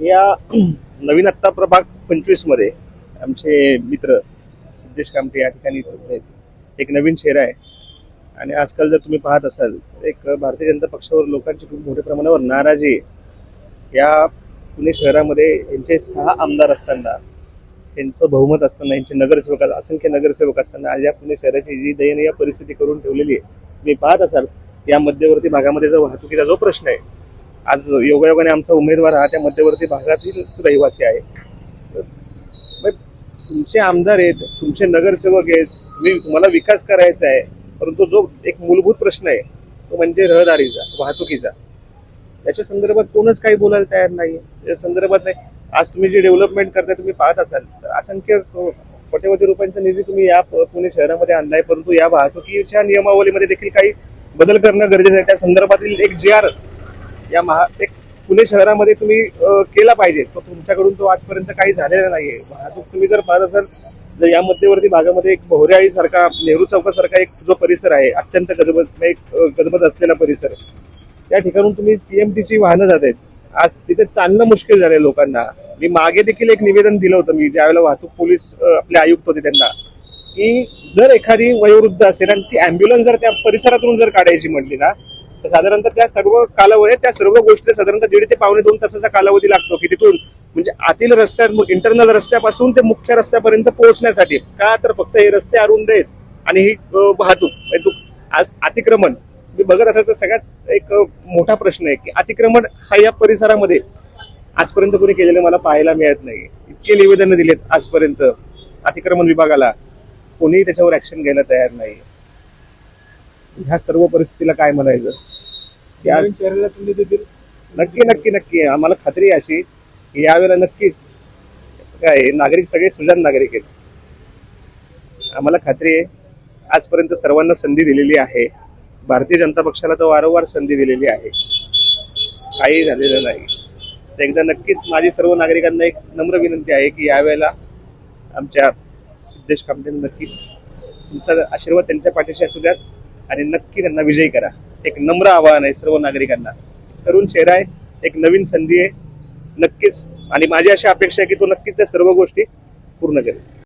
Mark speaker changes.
Speaker 1: या नवीन आत्ता प्रभाग पंचवीसमध्ये आमचे मित्र सिद्धेश कामटे या ठिकाणी आहेत. एक नवीन चेहरा आहे. आणि आजकाल जर तुम्ही पाहत असाल तर एक भारतीय जनता पक्षावर लोकांची खूप मोठ्या प्रमाणावर नाराजी आहे. या पुणे शहरामध्ये यांचे सहा आमदार असताना यांचं बहुमत असताना यांचे नगरसेवक असंख्य नगरसेवक असताना आज या पुणे शहराची जी दयनीय परिस्थिती करून ठेवलेली आहे. तुम्ही पाहत असाल या मध्यवर्ती भागामध्ये जो वाहतुकीचा जो प्रश्न आहे आज योगायोगाने आमचा उमेदवार हा त्या मध्यवर्ती भागातील रहिवासी आहे. तुमचे आमदार आहेत तुमचे नगरसेवक आहेत तुम्ही तुम्हाला विकास करायचा आहे परंतु जो एक मूलभूत प्रश्न आहे तो म्हणजे रहदारीचा वाहतुकीचा. त्याच्या संदर्भात कोणच काही बोलायला तयार नाही त्याच्या संदर्भात नाही. आज तुम्ही जे डेव्हलपमेंट करताय तुम्ही पाहत असाल तर असंख्य कोट्यवधी रुपयांचा निधी तुम्ही या पुणे शहरामध्ये आणलाय परंतु या वाहतुकीच्या नियमावलीमध्ये देखील काही बदल करणं गरजेचं आहे. त्या संदर्भातील एक जे आर या महा एक पुणे शहरामध्ये तुम्ही केला पाहिजे. तो तुमच्याकडून तो आजपर्यंत काही झालेला नाहीये. वाहतूक तुम्ही जर पाहत असाल तर या मध्यवर्ती भागामध्ये एक भोवऱ्याळी सारखा नेहरू चौकासारखा एक जो परिसर आहे अत्यंत गजबज एक गजबत गजबज असलेला परिसर. त्या ठिकाणून तुम्ही पीएमटीची वाहनं जात आहेत. आज तिथे चालणं मुश्किल झालंय लोकांना. मी मागे देखील एक निवेदन दिलं होतं मी ज्यावेळेला वाहतूक पोलीस आपले आयुक्त होते त्यांना की जर एखादी वयोवृद्ध असेल आणि ती अँब्युलन्स जर त्या परिसरातून जर काढायची म्हटली ना तर साधारणतः त्या सर्व कालावधी त्या सर्व गोष्टी साधारणतः दीड ते पावणे दोन तासाचा कालावधी लागतो की तिथून म्हणजे आतील रस्त्यात इंटरनल रस्त्यापासून ते मुख्य रस्त्यापर्यंत पोहोचण्यासाठी. का तर फक्त हे रस्ते अरुंद आहेत आणि ही वाहतूक म्हणजे तू- आज अतिक्रमण मी बघत असायचं सगळ्यात एक मोठा प्रश्न आहे की अतिक्रमण हा या परिसरामध्ये आजपर्यंत कोणी केलेलं मला पाहायला मिळत नाही इतके निवेदनं दिलेत आजपर्यंत अतिक्रमण विभागाला. कोणीही त्याच्यावर ऍक्शन घ्यायला तयार नाही ह्या सर्व परिस्थितीला काय म्हणायचं? की आज
Speaker 2: देतील.
Speaker 1: नक्की नक्की नक्की. आम्हाला खात्री आहे अशी. की यावेळेला नक्कीच काय नागरिक सगळे सुजान नागरिक आहेत. आम्हाला खात्री आहे आजपर्यंत सर्वांना संधी दिलेली आहे. भारतीय जनता पक्षाला तर वारंवार संधी दिलेली आहे. काही झालेलं नाही. तर एकदा नक्कीच माझी सर्व नागरिकांना एक नम्र विनंती आहे की यावेळेला आमच्या सिद्धेश कामतेने नक्की तुमचा आशीर्वाद त्यांच्या पाठीशी असू द्यात. आणि नक्की त्यांना विजयी करा. एक नम्र आवाहन आहे सर्व नागरिकांना. तरुण चेहरा आहे एक नवीन संधी आहे. नक्कीच आणि माझी अशी अपेक्षा आहे की तो नक्कीच त्या सर्व गोष्टी पूर्ण करेल.